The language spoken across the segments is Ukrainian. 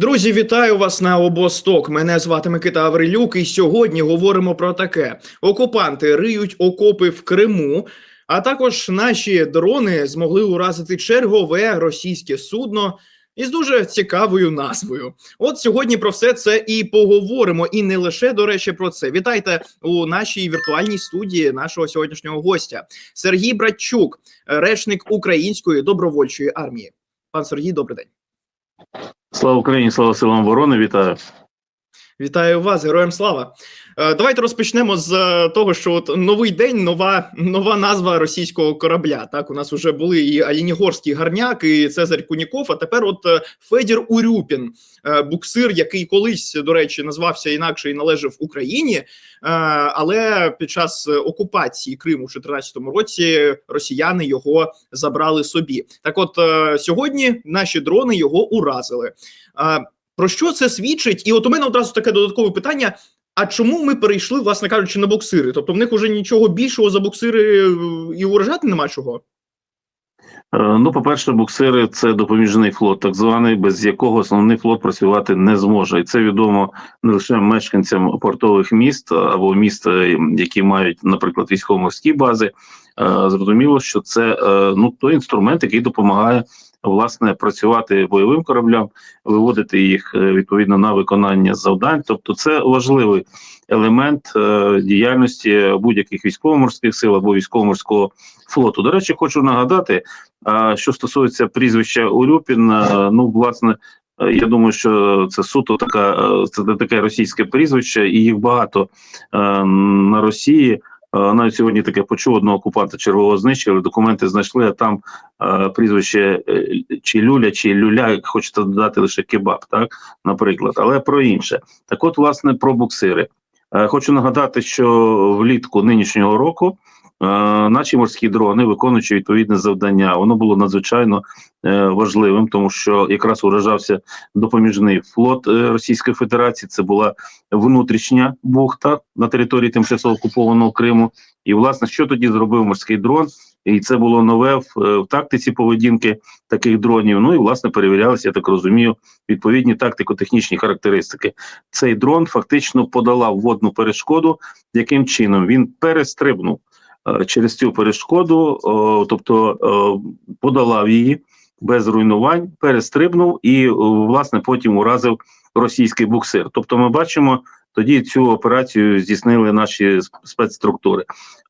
Друзі, вітаю вас на обосток. Мене звати Микита Аврилюк, і сьогодні говоримо про таке: окупанти риють окопи в Криму. А також наші дрони змогли уразити чергове російське судно із дуже цікавою назвою. От сьогодні про все це і поговоримо. І не лише до речі про це. Вітайте у нашій віртуальній студії нашого сьогоднішнього гостя Сергій Братчук, речник Української добровольчої армії. Пан Сергій, добрий день. Слава Україні, слава силам оборони, вітаю. Вітаю вас, героям слава. Е, Давайте розпочнемо з е, того, що от новий день, нова нова назва російського корабля. Так, у нас вже були і Алінігорський гарняк, і Цезарь Куніков. А тепер, от е, Федір Урюпін, буксир, який колись, до речі, назвався інакше і належав Україні. Але під час окупації Криму в 2014 році росіяни його забрали собі. Так, от сьогодні наші дрони його уразили. Про що це свідчить? І от у мене одразу таке додаткове питання: а чому ми перейшли, власне кажучи, на буксири? Тобто в них уже нічого більшого за буксири е, і уражати нема чого? Е, Ну, по-перше, буксири це допоміжний флот, так званий, без якого основний флот працювати не зможе. І це відомо не лише мешканцям портових міст або міст, е, які мають, наприклад, військово-морські бази. Зрозуміло, що це ну той інструмент, який допомагає власне працювати бойовим кораблям, виводити їх е, відповідно на виконання завдань. Тобто, це важливий елемент е, діяльності будь-яких військово-морських сил або військово-морського флоту. До речі, хочу нагадати, що стосується прізвища Урюпін, е, ну власне. е, Я думаю, що це суто така це таке російське прізвище, і їх багато е, на Росії. Е, Навіть сьогодні таке почув одного окупанта чергового знищили. Документи знайшли, а там е, прізвище е, чи Люля, чи Люля, як хочете додати лише кебаб, так наприклад, але про інше. Так, от, власне, про буксири. Е, Хочу нагадати, що влітку нинішнього року наші морські дрони, виконуючи відповідне завдання, воно було надзвичайно е, важливим, тому що якраз уражався допоміжний флот е, Російської Федерації. Це була внутрішня бухта на території тимчасово окупованого Криму. І власне, що тоді зробив морський дрон? І це було нове в, е, в тактиці поведінки таких дронів. Ну і власне перевірялися, я так розумію, відповідні тактико-технічні характеристики. Цей дрон фактично подолав водну перешкоду. Яким чином він перестрибнув е, через цю перешкоду, тобто е, подолав її без руйнувань, перестрибнув і власне потім уразив російський буксир. Тобто, ми бачимо. Тоді цю операцію здійснили наші спецструктури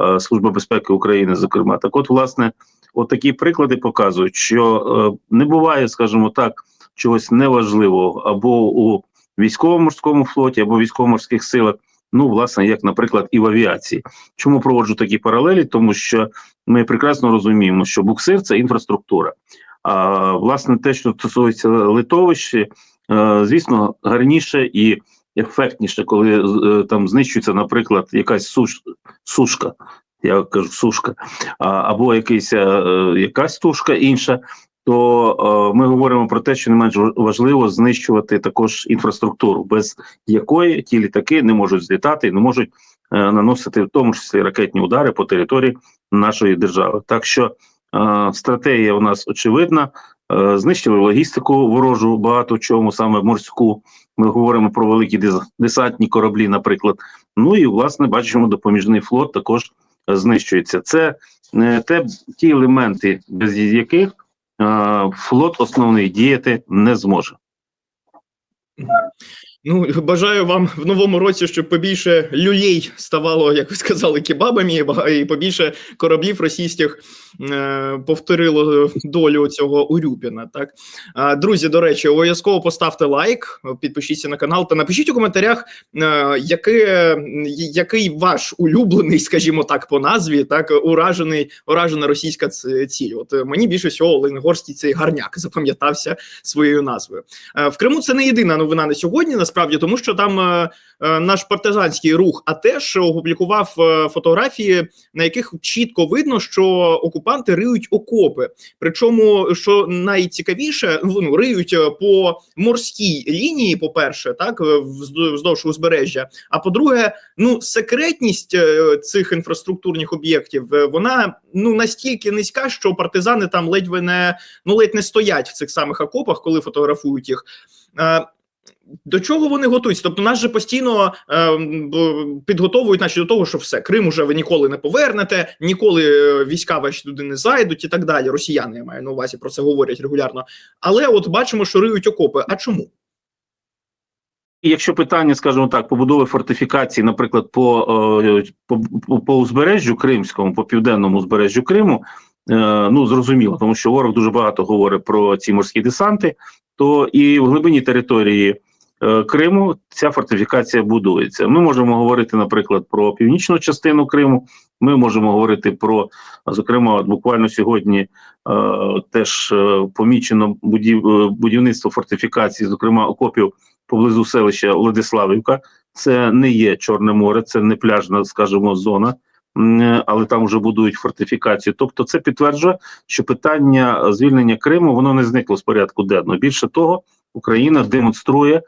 е, Служба безпеки України, зокрема. Так, от, власне, от приклади показують, що е, не буває, скажімо так, чогось неважливого або у військово-морському флоті, або військово-морських силах. Ну, власне, як, наприклад, і в авіації. Чому проводжу такі паралелі? Тому що ми прекрасно розуміємо, що буксир це інфраструктура. А власне, те, що стосується литовищ, е, звісно, гарніше і ефектніше, коли е, там знищується, наприклад, якась суш, сушка. Я кажу сушка, або якийсь, е, якась тушка інша, то е, ми говоримо про те, що не менш важливо знищувати також інфраструктуру, без якої ті літаки не можуть злітати і не можуть е, наносити в тому числі ракетні удари по території нашої держави. Так що е, стратегія у нас очевидна. Е, знищили логістику ворожу багато в чому, саме морську. Ми говоримо про великі дес- десантні кораблі, наприклад. Ну і власне бачимо, допоміжний флот також знищується. Це е, те ті елементи, без яких флот основний діяти не зможе. Ну бажаю вам в новому році, щоб побільше люлей ставало, як ви сказали, кебабами, і побільше кораблів російських е, повторило долю цього Урюпіна. Так а, друзі, до речі, обов'язково поставте лайк, підпишіться на канал та напишіть у коментарях, е, яке, який ваш улюблений, скажімо так, по назві, так уражений, уражена російська ціль. От е, мені більше всього Оленгорський цей гарняк запам'ятався своєю назвою. Е, В Криму це не єдина новина на сьогодні, насправді, тому що там е, е, наш партизанський рух АТЕШ опублікував е, фотографії, на яких чітко видно, що окупанти риють окопи. Причому, що найцікавіше, ну риють е, по морській лінії, по-перше, так е, вздовж узбережжя. А по-друге, ну секретність цих інфраструктурних об'єктів вона ну настільки низька, що партизани там ледь не ну ледь не стоять в цих самих окопах, коли фотографують їх. До чого вони готуються? Тобто нас же постійно е, підготовують наче до того, що все, Крим уже ви ніколи не повернете, ніколи е, війська ваші туди не зайдуть і так далі. Росіяни я маю на увазі про це говорять регулярно. Але от бачимо, що риють окопи. А чому? І якщо питання, скажімо так, побудови фортифікації, наприклад, по, е, по, по, по узбережжю Кримському, по південному узбережжю Криму, ну зрозуміло, тому що ворог дуже багато говорить про ці морські десанти, то і в глибині території е, Криму ця фортифікація будується. Ми можемо говорити, наприклад, про північну частину Криму. Ми можемо говорити про, зокрема, буквально сьогодні е, теж е, помічено будів, е, будівництво фортифікації, зокрема окопів поблизу селища Владиславівка. Це не є Чорне море, це не пляжна, скажімо, зона, але там вже будують фортифікацію. Тобто, це підтверджує, що питання звільнення Криму воно не зникло з порядку денного. Більше того, Україна демонструє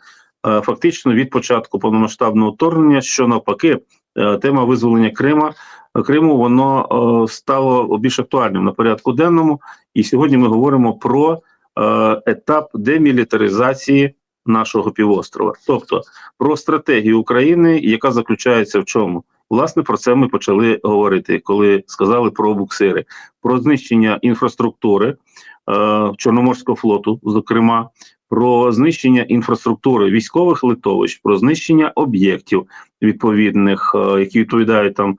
е, фактично від початку повномасштабного вторгнення, що навпаки, е, тема визволення Крима. Криму воно е, стало більш актуальним на порядку денному, і сьогодні ми говоримо про е, етап демілітаризації нашого півострова, тобто про стратегію України, яка заключається в чому? Власне, про це ми почали говорити, коли сказали про буксири, про знищення інфраструктури е, Чорноморського флоту, зокрема, про знищення інфраструктури військових литовищ, про знищення об'єктів відповідних, е, які відповідають там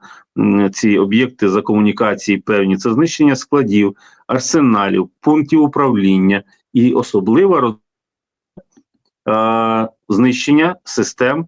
ці об'єкти за комунікації певні, це знищення складів, арсеналів, пунктів управління і особлива роз- е, знищення систем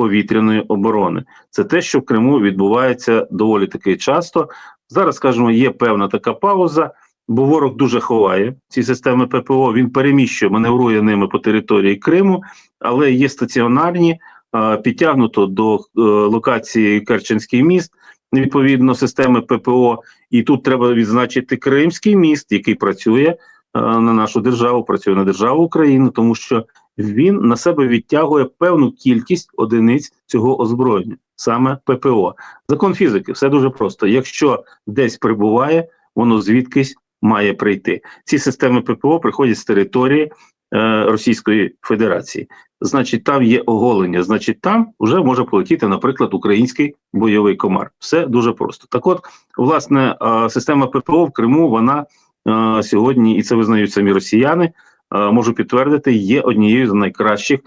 протиповітряної оборони. Це те, що в Криму відбувається доволі таки часто. Зараз, скажімо, є певна така пауза, бо ворог дуже ховає ці системи ППО. Він переміщує, маневрує ними по території Криму, але є стаціонарні, е, підтягнуто до е, локації Керченський міст. Відповідно, системи ППО, і тут треба відзначити Кримський міст, який працює на нашу державу, працює на державу Україну, тому що він на себе відтягує певну кількість одиниць цього озброєння, саме ППО. Закон фізики, все дуже просто. Якщо десь прибуває, воно звідкись має прийти. Ці системи ППО приходять з території е, Російської Федерації. Значить, там є оголення, значить, там вже може полетіти, наприклад, український бойовий комар. Все дуже просто. Так, от, власне, е, система ППО в Криму вона е, сьогодні, і це визнають самі росіяни. Можу підтвердити, є однією з найкращих.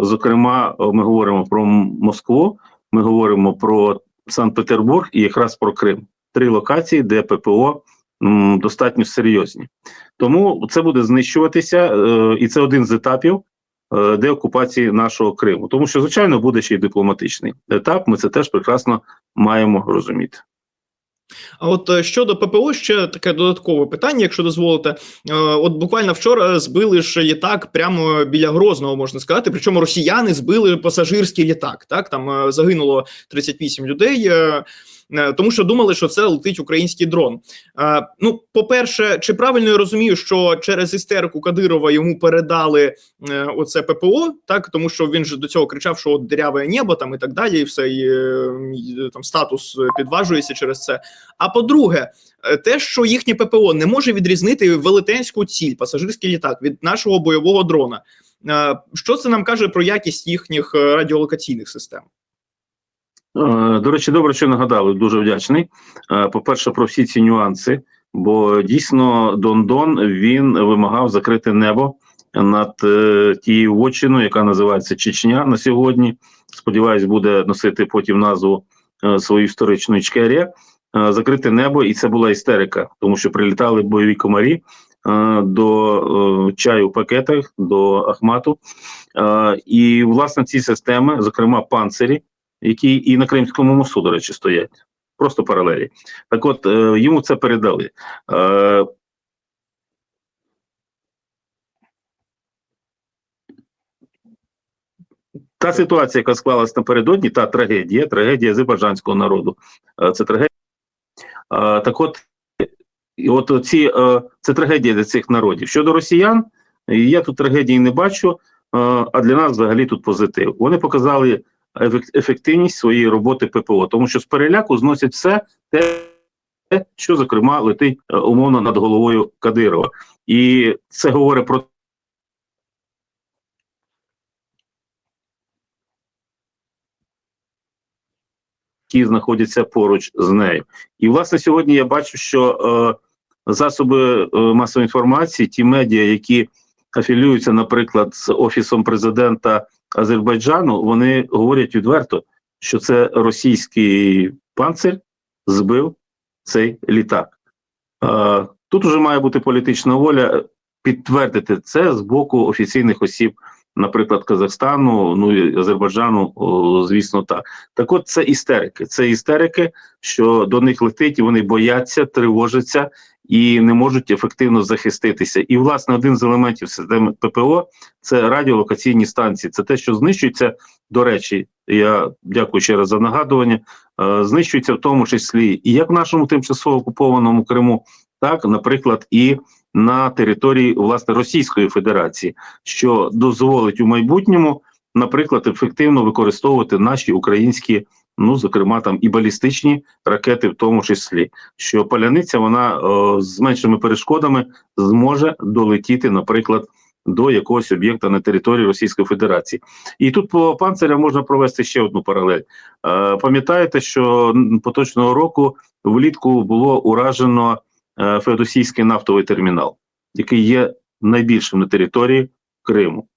Зокрема, ми говоримо про Москву, ми говоримо про Санкт-Петербург і якраз про Крим. Три локації, де ППО достатньо серйозні. Тому це буде знищуватися, е, і це один з етапів е, деокупації нашого Криму. Тому що, звичайно, буде ще й дипломатичний етап. Ми це теж прекрасно маємо розуміти. А от е, щодо ППО, ще таке додаткове питання, якщо дозволите. Е, От буквально вчора збили ж літак прямо біля Грозного, можна сказати. Причому росіяни збили пасажирський літак. Так там е, загинуло 38 людей. Е, Тому що думали, що це летить український дрон. Е, Ну, по-перше, чи правильно я розумію, що через істерику Кадирова йому передали е, оце ППО, так тому що він же до цього кричав, що от диряве небо там і так далі, і все і, і, там статус підважується через це. А по-друге, те, що їхнє ППО не може відрізнити велетенську ціль, пасажирський літак від нашого бойового дрона. Що це нам каже про якість їхніх радіолокаційних систем? Е, До речі, добре, що нагадали, дуже вдячний. Е, По-перше, про всі ці нюанси, бо дійсно Дондон він вимагав закрити небо над е, тією вотчиною, яка називається Чечня на сьогодні. Сподіваюсь, буде носити потім назву свою історичну Ічкерія. Е, Закрити небо, і це була істерика, тому що прилітали бойові комарі до чаю в пакетах, до Ахмату. І власне ці системи, зокрема панцирі, які і на Кримському мосту, до речі, стоять. Просто паралелі. Так от, е, йому це передали. Е, та ситуація, яка склалась напередодні, та трагедія, трагедія азербайджанського народу. Е, це трагедія. Е, так от, і от ці, е, це трагедія для цих народів. Щодо росіян, я тут трагедії не бачу, а для нас взагалі тут позитив. Вони показали ефективність своєї роботи ППО, тому що з переляку зносять все те, що зокрема летить е, умовно над головою Кадирова, і це говорить про. які знаходяться поруч з нею, і власне сьогодні я бачу, що е, засоби е, масової інформації, ті медіа, які афілюються, наприклад, з офісом президента Азербайджану, вони говорять відверто, що це російський панцир збив цей літак. Тут вже має бути політична воля підтвердити це з боку офіційних осіб, наприклад, Казахстану, ну і Азербайджану, звісно, так. Так от це істерики. Це істерики, що до них летить, і вони бояться, тривожаться і не можуть ефективно захиститися. І, власне, один з елементів системи ППО це радіолокаційні станції. Це те, що знищується. До речі, я дякую ще раз за нагадування. Е, знищується в тому числі і як в нашому тимчасово окупованому Криму, так, наприклад, і на території власне Російської Федерації, що дозволить у майбутньому, наприклад, ефективно використовувати наші українські, ну зокрема там і балістичні ракети, в тому числі, що паляниця вона о, з меншими перешкодами зможе долетіти, наприклад. До якогось об'єкта на території Російської Федерації, і тут по панцирям можна провести ще одну паралель. Е, пам'ятаєте, що поточного року влітку було уражено е, Феодосійський нафтовий термінал, який є найбільшим на території Криму.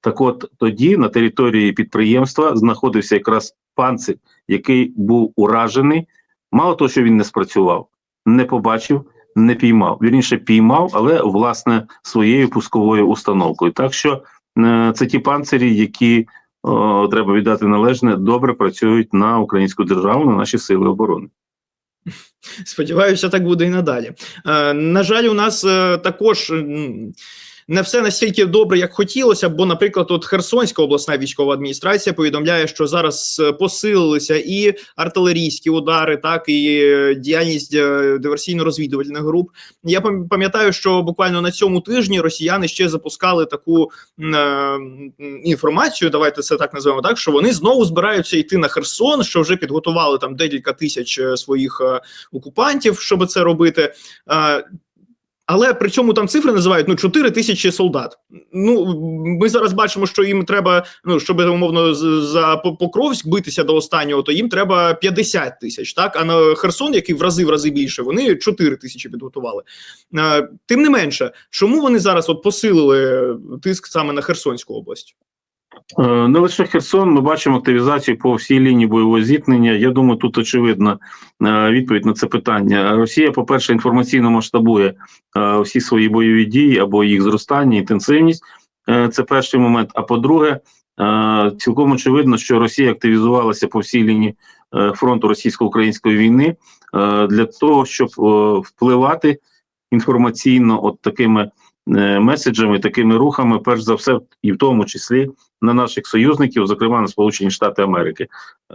Так от тоді на території підприємства знаходився якраз панцир, який був уражений. Мало того, що він не спрацював, не побачив, не піймав. Вірніше піймав, але власне своєю пусковою установкою. Так що е, це ті панцирі, які о, треба віддати належне, добре працюють на українську державу, на наші сили оборони. Сподіваюся, так буде і надалі. Е, на жаль, у нас е, також не все настільки добре, як хотілося. Бо, наприклад, от Херсонська обласна військова адміністрація повідомляє, що зараз е, посилилися і артилерійські удари, так і е, діяльність е, диверсійно-розвідувальних груп. Я пам'ятаю, що буквально на цьому тижні росіяни ще запускали таку е, інформацію. Давайте це так називаємо так, що вони знову збираються йти на Херсон, що вже підготували там декілька тисяч своїх окупантів, щоб це робити. Е, але при цьому там цифри називають ну 4 тисячі солдат. Ну ми зараз бачимо, що їм треба, ну щоб умовно за Покровськ битися до останнього, то їм треба 50 тисяч. Так а на Херсон, який в рази в рази більше, вони 4 тисячі підготували. Е, тим не менше, чому вони зараз от посилили тиск саме на Херсонську область? Е, Не лише Херсон, ми бачимо активізацію по всій лінії бойового зіткнення. Я думаю, тут очевидна е, відповідь на це питання. Росія, по-перше, інформаційно масштабує е, всі свої бойові дії або їх зростання, інтенсивність. Це перший момент. А по-друге, цілком очевидно, що Росія активізувалася по всій лінії фронту російсько-української війни для того, щоб впливати інформаційно от такими меседжами, такими рухами, перш за все, і в тому числі на наших союзників, зокрема на Сполучені Штати Америки.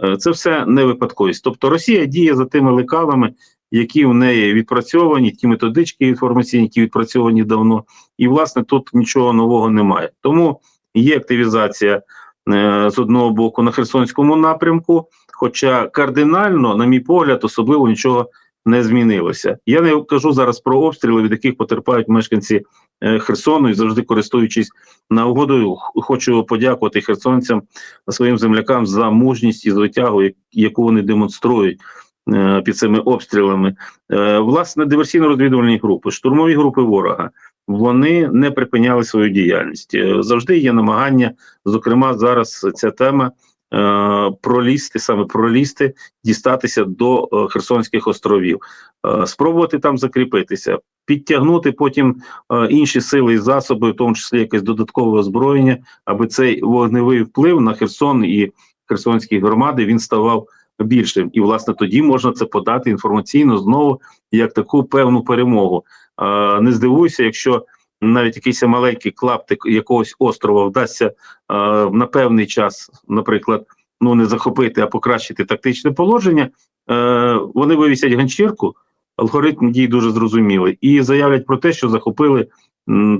Е, Це все не випадковість. Тобто Росія діє за тими лекалами, які в неї відпрацьовані, ті методички інформаційні, які відпрацьовані давно, і власне тут нічого нового немає. Тому є активізація е, з одного боку на Херсонському напрямку, хоча кардинально, на мій погляд, особливо нічого не змінилося. Я не кажу зараз про обстріли, від яких потерпають мешканці е, Херсону, і завжди користуючись нагодою, хочу подякувати херсонцям, своїм землякам за мужність і звитягу, яку вони демонструють. е, Під цими обстрілами, Е, власне, диверсійно-розвідувальні групи, штурмові групи ворога, вони не припиняли свою діяльність. Завжди є намагання, зокрема, зараз ця тема пролізти, саме пролізти, дістатися до е, Херсонських островів, е, спробувати там закріпитися, підтягнути потім е, інші сили і засоби, в тому числі якесь додаткове озброєння, аби цей вогневий вплив на Херсон і Херсонські громади він ставав більшим. І власне тоді можна це подати інформаційно знову як таку певну перемогу. Е, не здивуюся, якщо навіть якийсь маленький клаптик якогось острова вдасться е, на певний час, наприклад, ну не захопити, а покращити тактичне положення. Е, вони вивісять ганчірку. Алгоритм дій дуже зрозумілий, і заявлять про те, що захопили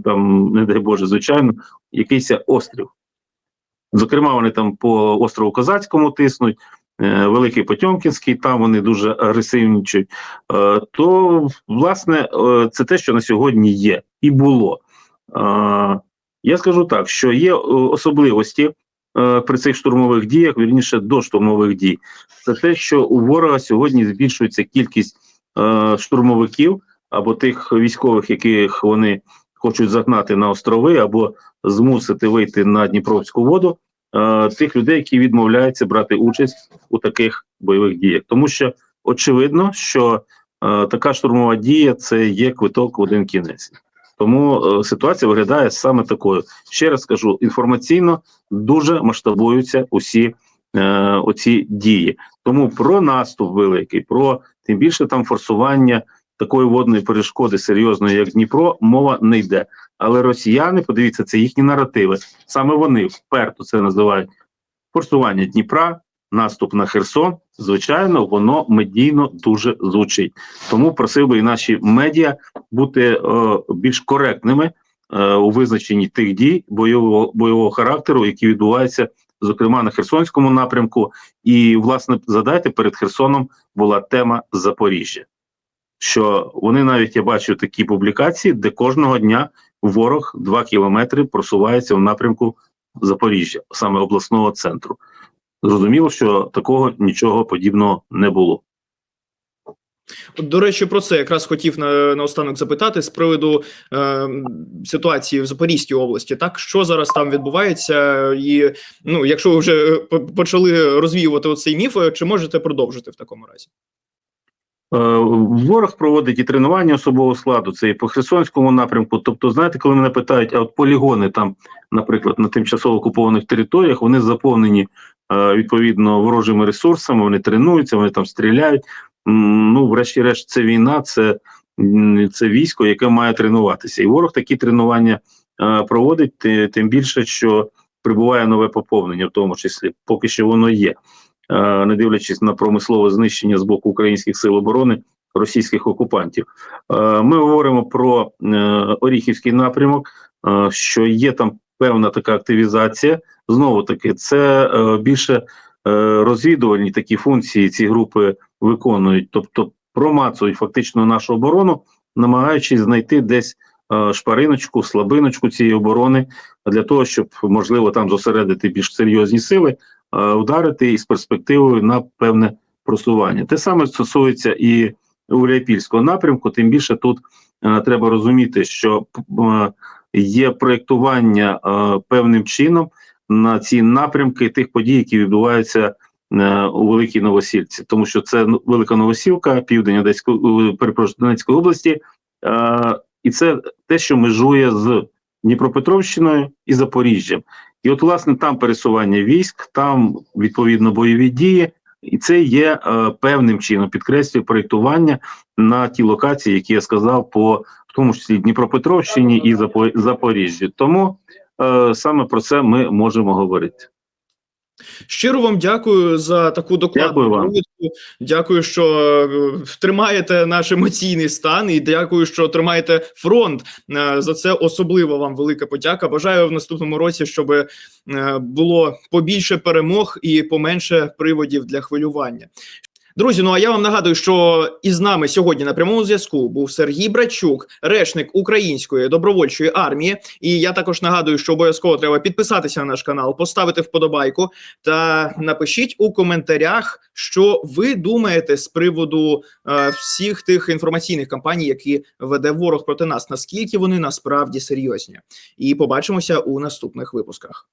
там, не дай Боже, звичайно, якийсь острів. Зокрема, вони там по острову Козацькому тиснуть, Великий Потьомкінський, там вони дуже агресивнічать. Е, то, власне, е, це те, що на сьогодні є і було. Е, я скажу так, що є е, особливості е, при цих штурмових діях, вірніше до штурмових дій, це те, що у ворога сьогодні збільшується кількість е, штурмовиків або тих військових, яких вони хочуть загнати на острови, або змусити вийти на Дніпровську воду. Е, Тих людей, які відмовляються брати участь у таких бойових діях, тому що очевидно, що е, така штурмова дія це є квиток в один кінець. Тому е, ситуація виглядає саме такою. Ще раз скажу: інформаційно дуже масштабуються усі е, оці дії. Тому про наступ великий, про тим більше там форсування такої водної перешкоди серйозної, як Дніпро, мова не йде. Але росіяни, подивіться, це їхні наративи. Саме вони вперто це називають форсування Дніпра, наступ на Херсон. Звичайно, воно медійно дуже звучить. Тому просив би і наші медіа бути е, більш коректними е, у визначенні тих дій бойового бойового характеру, які відбуваються, зокрема на Херсонському напрямку. І, власне, задайте перед Херсоном була тема Запоріжжя. Що вони навіть я бачу такі публікації, де кожного дня ворог 2 кілометри просувається в напрямку Запоріжжя, саме обласного центру. Зрозуміло, що такого нічого подібного не було. От, До речі, про це якраз хотів на наостанок запитати з приводу е, ситуації в Запорізькій області. Так що зараз там відбувається, і ну, якщо ви вже е, почали розвіювати оцей міф, е, чи можете продовжити в такому разі? Е, Ворог проводить і тренування особового складу, це і по Херсонському напрямку. Тобто, знаєте, коли мене питають, а от полігони там, наприклад, на тимчасово окупованих територіях, вони заповнені е, відповідно ворожими ресурсами, вони тренуються, вони там стріляють. Ну, врешті-решт, це війна, це, це військо, яке має тренуватися. І ворог такі тренування е, проводить, тим більше, що прибуває нове поповнення, в тому числі, поки що воно є. Е, не дивлячись на промислове знищення з боку українських сил оборони російських окупантів. Е, Ми говоримо про е, Оріхівський напрямок, що є там певна така активізація. Знову таки, це більше розвідувальні такі функції ці групи виконують, тобто промацують фактично нашу оборону, намагаючись знайти десь шпариночку, слабиночку цієї оборони для того, щоб можливо там зосередити більш серйозні сили ударити із перспективою на певне просування. Те саме стосується і Уряпільського напрямку. Тим більше тут е, треба розуміти, що е, є проєктування е, певним чином на ці напрямки тих подій, які відбуваються е, у Великій Новосільці, тому що це ну, Велика Новосілка, південь Одеської е, Донецької області, е, і це те, що межує з Дніпропетровщиною і Запоріжжям. І от, власне, там пересування військ, там відповідно бойові дії, і це є е, певним чином підкреслює проєктування на ті локації, які я сказав, по в тому числі Дніпропетровщині і Запо- Запоріжжі. Тому е, саме про це ми можемо говорити. Щиро вам дякую за таку докладну Дякую довідку. Дякую, що е, тримаєте наш емоційний стан, і дякую, що тримаєте фронт. Е, За це особливо вам велика подяка. Бажаю в наступному році, щоб е, було побільше перемог і поменше приводів для хвилювання. Друзі, ну а я вам нагадую, що із нами сьогодні на прямому зв'язку був Сергій Брачук, речник української добровольчої армії. І я також нагадую, що обов'язково треба підписатися на наш канал, поставити вподобайку та напишіть у коментарях, що ви думаєте з приводу е, всіх тих інформаційних кампаній, які веде ворог проти нас. Наскільки вони насправді серйозні? І побачимося у наступних випусках.